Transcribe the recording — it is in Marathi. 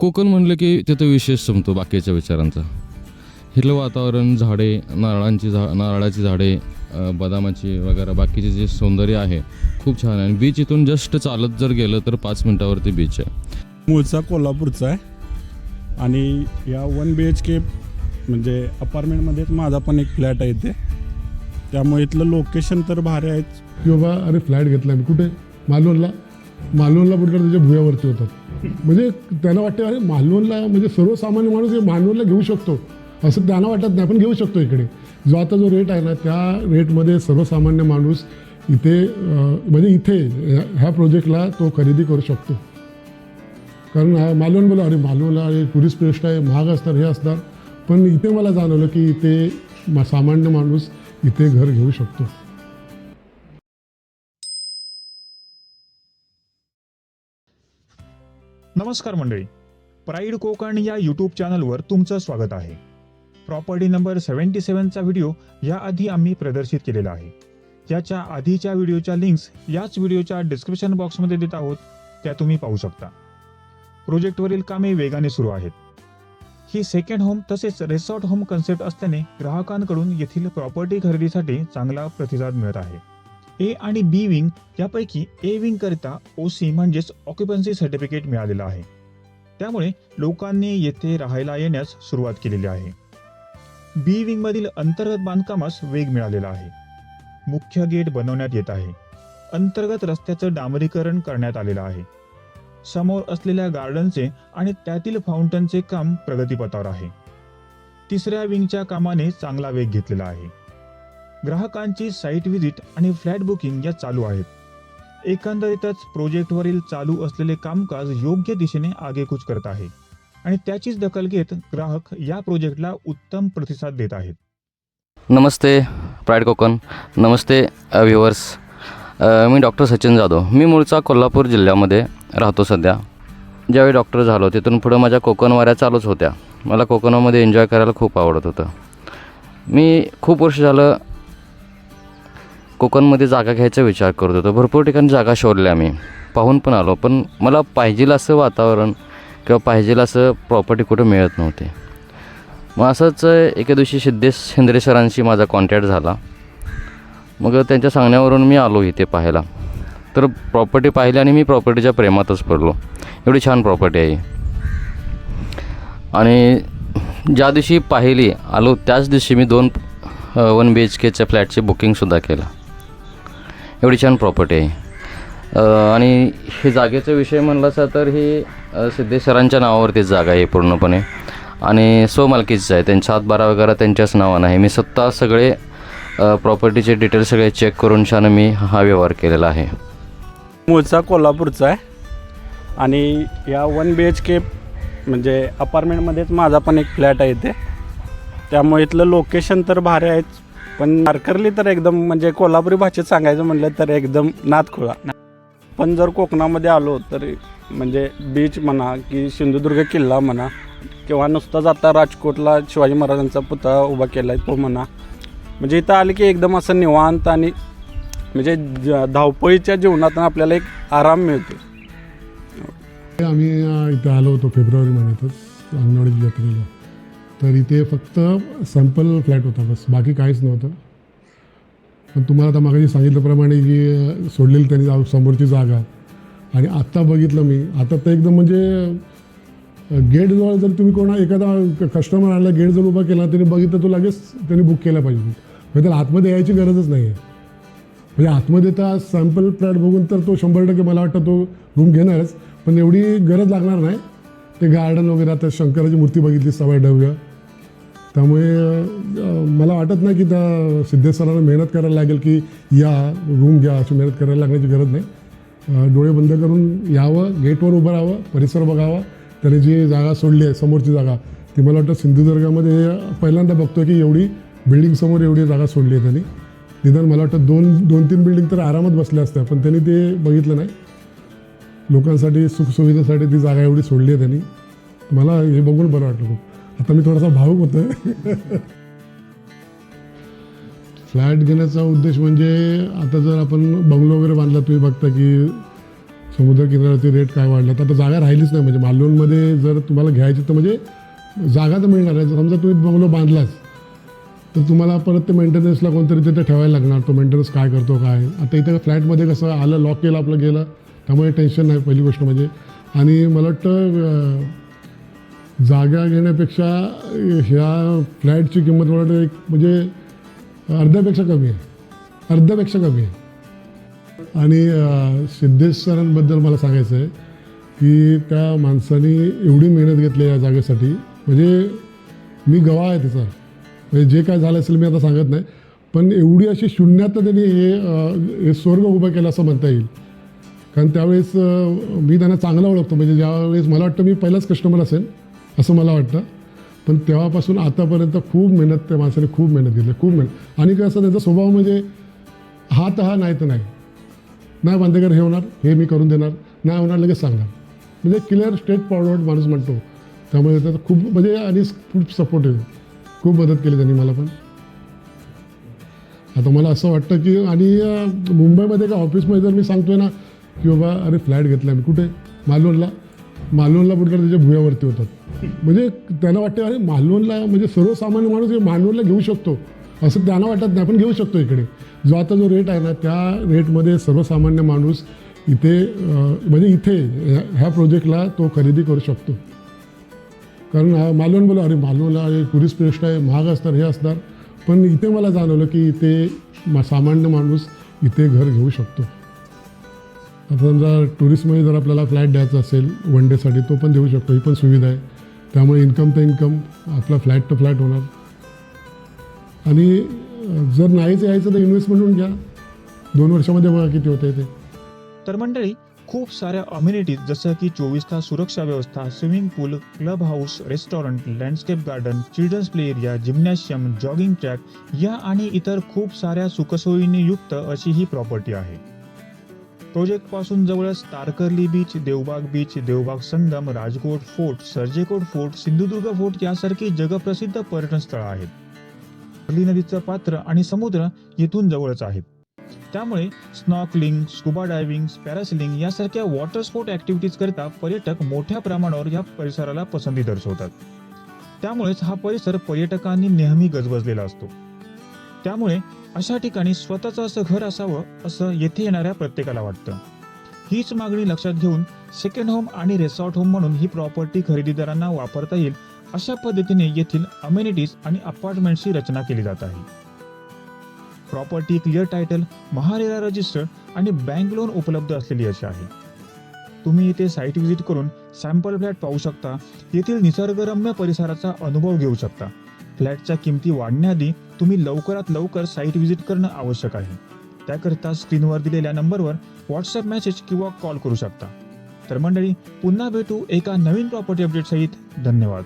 कोकण म्हणलं की तिथं विशेष संपतो बाकीच्या विचारांचा. हिरलं वातावरण झाडे नारळांची झा नारळाची झाडे बदामाची वगैरे बाकीचे जे सौंदर्य आहे खूप छान आहे. आणि बीच इथून जस्ट चालत जर गेलं तर पाच मिनटावरती बीच आहे. मूळचा कोल्हापूरचा आहे. आणि या वन बी एच के म्हणजे अपार्टमेंटमध्येच माझा पण एक फ्लॅट आहे इथे. त्यामुळे इथलं लोकेशन तर भारी आहेच की बाबा अरे फ्लॅट घेतला मी. कुठे? मालवणला. मालवणला कुठे त्याच्या भुयावरती होतात. म्हणजे त्यांना वाटतं अरे मालवणला म्हणजे सर्वसामान्य माणूस हे मालवणला घेऊ शकतो. असं त्यांना वाटत नाही आपण घेऊ शकतो इकडे. जो आता जो रेट आहे ना त्या रेटमध्ये सर्वसामान्य माणूस इथे म्हणजे इथे ह्या- ह्या प्रोजेक्टला तो खरेदी करू शकतो. कारण हा मालवण बोला अरे मालवणला अरे टुरिस्ट प्लेस्ट आहे महाग असणार हे असणार. पण इथे मला जाणवलं की इथे मा- सामान्य माणूस इथे घर घेऊ शकतो. नमस्कार मंडळी. प्राईड कोकण या यूट्यूब चॅनलवर तुमचं स्वागत आहे. प्रॉपर्टी नंबर सेवन्टी सेवनचा व्हिडिओ याआधी आम्ही प्रदर्शित केलेला आहे. याच्या आधीच्या व्हिडिओच्या लिंक्स याच व्हिडिओच्या डिस्क्रिप्शन बॉक्समध्ये देत आहोत. त्या तुम्ही पाहू शकता. प्रोजेक्टवरील कामे वेगाने सुरू आहेत. ही सेकंड होम तसेच रिसॉर्ट होम कन्सेप्ट असल्याने ग्राहकांकडून येथील प्रॉपर्टी खरेदीसाठी चांगला प्रतिसाद मिळत आहे. ए आणि बी विंग यापैकी ए विंग करिता सी म्हणजेच ऑक्युपन्सी सर्टिफिकेट मिळालेलं आहे. त्यामुळे लोकांनी येथे राहायला येण्यास सुरुवात केलेली आहे. बी विंग मधील अंतर्गत बांधकामास वेग मिळालेला आहे. मुख्य गेट बनवण्यात येत आहे. अंतर्गत रस्त्याचं डांबरीकरण करण्यात आलेलं आहे. समोर असलेल्या गार्डनचे आणि त्यातील फाउंटनचे काम प्रगतीपथावर आहे. तिसऱ्या विंगच्या कामाने चांगला वेग घेतलेला आहे. ग्राहकांची साईट व्हिजिट आणि फ्लॅट बुकिंग या चालू आहेत. एकंदरीतच प्रोजेक्टवरील चालू असलेले कामकाज योग्य दिशेने आगेकूच करत आहे आणि त्याचीच दखल घेत ग्राहक या प्रोजेक्टला उत्तम प्रतिसाद देत आहेत. नमस्ते प्राईड कोकण. नमस्ते व्ह्युअर्स मी डॉक्टर सचिन जाधव. मी मूळचा कोल्हापूर जिल्ह्यामध्ये राहतो सध्या. ज्यावेळी डॉक्टर झालो तिथून पुढं माझ्या कोकण वाऱ्या चालूच होत्या. मला कोकणामध्ये एन्जॉय करायला खूप आवडत होतं. मी खूप वर्ष झालं कोकणमध्ये जागा घ्यायचा विचार करत होतो. भरपूर ठिकाणी जागा शोधल्या आम्ही. पाहून पण आलो पण मला पाहिजेल असं वातावरण किंवा पाहिजेल असं प्रॉपर्टी कुठं मिळत नव्हते. मग असंच एके दिवशी सिद्धेश शेंद्रे सरांशी माझा कॉन्टॅक्ट झाला. मग त्यांच्या सांगण्यावरून मी आलो इथे पाहायला. तर प्रॉपर्टी पाहिली आणि मी प्रॉपर्टीच्या प्रेमातच पडलो. एवढी छान प्रॉपर्टी आहे आणि ज्या दिवशी पाहिली आलो त्याच दिवशी मी दोन वन बी एच केच्या फ्लॅटची बुकिंगसुद्धा केलं. एवढी छान प्रॉपर्टी आहे. आणि हे जागेचा विषय म्हणलासा तर ही सिद्धेश्वरांच्या नावावरतीच जागा आहे पूर्णपणे. आणि स्वमालकीच आहे. त्यांच्या हातबारा वगैरे त्यांच्याच नावानं आहे. मी स्वतः सगळे प्रॉपर्टीचे डिटेल्स सगळे चेक करून छान मी हा व्यवहार केलेला आहे. मूळचा कोल्हापूरचा आहे. आणि या वन बी एच के म्हणजे अपार्टमेंटमध्येच माझा पण एक फ्लॅट आहे इथे. त्यामुळे इथलं लोकेशन तर भारी आहेच पण नारकरली तर एकदम म्हणजे कोल्हापुरी भाषेत सांगायचं म्हटलं तर एकदम नादखुळा पण जर कोकणामध्ये आलो तर म्हणजे बीच म्हणा की सिंधुदुर्ग किल्ला म्हणा किंवा नुसताच आता राजकोटला शिवाजी महाराजांचा पुतळा उभा केला आहे तो म्हणा म्हणजे इथं आले की एकदम असं निवांत आणि म्हणजे धावपळीच्या जीवनातून आपल्याला एक आराम मिळतो आम्ही इथं आलो होतो फेब्रुवारी महिन्यातच अंगणवाडी जत्रेला तर इथे फक्त सॅम्पल फ्लॅट होता बस. बाकी काहीच नव्हतं. पण तुम्हाला आता मागाशी सांगितल्याप्रमाणे जी सोडलेली त्यांनी जा- समोरची जागा. आणि आत्ता बघितलं मी आता तर एकदम म्हणजे गेटजवळ जर तुम्ही कोणा एखादा कस्टमर आला जर उभा केला त्याने बघितलं तो लगेच त्यांनी बुक केला पाहिजे. म्हणजे त्याला आतमध्ये यायची गरजच नाही आहे म्हणजे आतमध्ये तर सॅम्पल फ्लॅट बघून तर तो शंभर टक्के मला वाटतं तो रूम घेणारच. पण एवढी गरज लागणार नाही. ते गार्डन वगैरे आता शंकराची मूर्ती बघितली सवय डव्य त्यामुळे मला वाटत नाही की त्या सिद्धेश्वराला मेहनत करायला लागेल की या रूम घ्या अशी मेहनत करायला लागण्याची गरज नाही. डोळे बंद करून यावं गेटवर उभं राहावं परिसर बघावा त्याने जी जागा सोडली आहे समोरची जागा ती मला वाटतं सिंधुदुर्गामध्ये पहिल्यांदा बघतो की एवढी बिल्डिंगसमोर एवढी जागा सोडली आहे त्यांनी. निदान मला वाटतं दोन दोन तीन बिल्डिंग तर आरामात बसल्या असत्या पण त्यांनी ते बघितलं नाही. लोकांसाठी सुखसुविधेसाठी ती जागा एवढी सोडली आहे त्यांनी. मला हे बघून बरं वाटलं खूप. आता मी थोडासा भावुक होतोय. फ्लॅट घेण्याचा उद्देश म्हणजे आता जर आपण बंगलो वगैरे बांधला तुम्ही बघता की समुद्रकिनाऱ्याचे रेट काय वाढला तर आता जागा राहिलीच नाही. म्हणजे मालवणमध्ये जर तुम्हाला घ्यायची तर म्हणजे जागा तर मिळणार आहे. समजा तुम्ही बंगलो बांधलाच तर तुम्हाला परत ते मेंटेनन्सला कोणतरी तिथे ठेवायला लागणार. तो मेंटेनन्स काय करतो काय? आता इथं फ्लॅटमध्ये कसं आलं लॉक केलं आपलं गेलं त्यामुळे टेन्शन नाही पहिली गोष्ट म्हणजे. आणि मला वाटतं जागा घेण्यापेक्षा ह्या फ्लॅटची किंमत मला वाटतं एक म्हणजे अर्ध्यापेक्षा कमी आहे. अर्ध्यापेक्षा कमी आहे. आणि सिद्धेश्वरांबद्दल सिद्धेश सरांबद्दल मला सांगायचं आहे की त्या माणसाने एवढी मेहनत घेतली या जागेसाठी. म्हणजे मी गवाह आहे त्याचा. म्हणजे जे काय झालं असेल मी आता सांगत नाही. पण एवढी अशी शून्यात त्यांनी हे हे स्वर्ग उभं केलं असं म्हणता येईल. कारण त्यावेळेस मी त्यांना चांगला ओळखतो. म्हणजे ज्यावेळेस मला वाटतं मी पहिलाच कस्टमर असेल. असं मला वाटतं. पण तेव्हापासून आतापर्यंत खूप मेहनत त्या माणसाने खूप मेहनत घेतली खूप मेहनत. आणि कसं त्यांचा स्वभाव म्हणजे हा तर हा नाही तर नाही. नाही बांदेकर हे होणार हे मी करून देणार नाही होणार लगेच सांगणार. म्हणजे क्लिअर स्ट्रेट फॉरवर्ड माणूस म्हणतो. त्यामुळे त्याचा खूप म्हणजे आणि खूप सपोर्टिव्ह खूप मदत केली त्यांनी मला पण. आता मला असं वाटतं की आणि मुंबईमध्ये का ऑफिसमध्ये जर मी सांगतोय ना की बाबा अरे फ्लॅट घेतला मी कुठे? मालवणला. मालवणला कुठल्या त्याच्या भुयावरती होतात. म्हणजे त्यांना वाटतं अरे मालवणला म्हणजे सर्वसामान्य माणूस मालवणला घेऊ शकतो. असं त्यांना वाटत नाही आपण घेऊ शकतो इकडे. जो आता जो रेट आहे ना त्या रेटमध्ये सर्वसामान्य माणूस इथे म्हणजे इथे ह्या- प्रोजेक्टला तो खरेदी करू शकतो. कारण हा मालवण बोला अरे मालवणला हे टुरिस्ट प्लेस्ट आहे महाग असणार हे असणार. पण इथे मला जाणवलं की इथे सामान्य माणूस इथे घर घेऊ शकतो. समजा टुरिस्टमध्ये जर आपल्याला फ्लॅट द्यायचा असेल वन डेसाठी तो पण देऊ शकतो ही पण सुविधा आहे. त्यामुळे इन्कम तर इन्कम आपला फ्लॅट तर फ्लॅट होणार. आणि जर नाहीच यायचं तर इन्व्हेस्टमेंट होऊन घ्या. दोन वर्षामध्ये बघा किती होते ते. तर मंडळी खूप साऱ्या अम्युनिटीज जसं की चोवीस तास सुरक्षा व्यवस्था swimming pool club house restaurant landscape garden children's play area gymnasium jogging track या आणि इतर खूप साऱ्या सुखसोयीने युक्त अशी ही प्रॉपर्टी आहे. प्रोजेक्टपासून जवळच Tarkarli beach Devbag beach Devbag Sangam Rajkot fort Sarjekot fort Sindhudurg fort यासारखी जगप्रसिद्ध पर्यटन स्थळं आहेत. कर्ली नदीचं पात्र आणि समुद्र येथून जवळच आहेत. त्यामुळे स्नॉकलिंग स्कुबा डायव्हिंग पॅरासिलिंग यासारख्या वॉटर स्पोर्ट ऍक्टिव्हिटीज करता पर्यटक मोठ्या प्रमाणावर या परिसराला पसंती दर्शवतात. त्यामुळेच हा परिसर पर्यटकांनी नेहमी गजबजलेला असतो. त्यामुळे अशा ठिकाणी स्वतःचं असं घर असावं असं येथे येणाऱ्या प्रत्येकाला वाटतं. हीच मागणी लक्षात घेऊन सेकंड होम आणि रेसॉर्ट होम म्हणून ही प्रॉपर्टी खरेदीदारांना वापरता येईल अशा पद्धतीने येथील अमेनिटीज आणि अपार्टमेंटची रचना केली जात आहे. Property clear title MahaRERA register आणि बँक लोन उपलब्ध असलेली अशी आहे. तुम्ही इथे साईट व्हिजिट करून सॅम्पल फ्लॅट पाहू शकता. येथील निसर्गरम्य परिसराचा अनुभव घेऊ शकता. फ्लॅटच्या किमती वाढण्याआधी तुम्ही लवकरात लवकर साईट व्हिजिट करणं आवश्यक आहे. त्याकरिता स्क्रीनवर दिलेल्या नंबरवर व्हॉट्सअप मेसेज किंवा कॉल करू शकता. तर मंडळी पुन्हा भेटू एका नवीन प्रॉपर्टी अपडेटसहित धन्यवाद.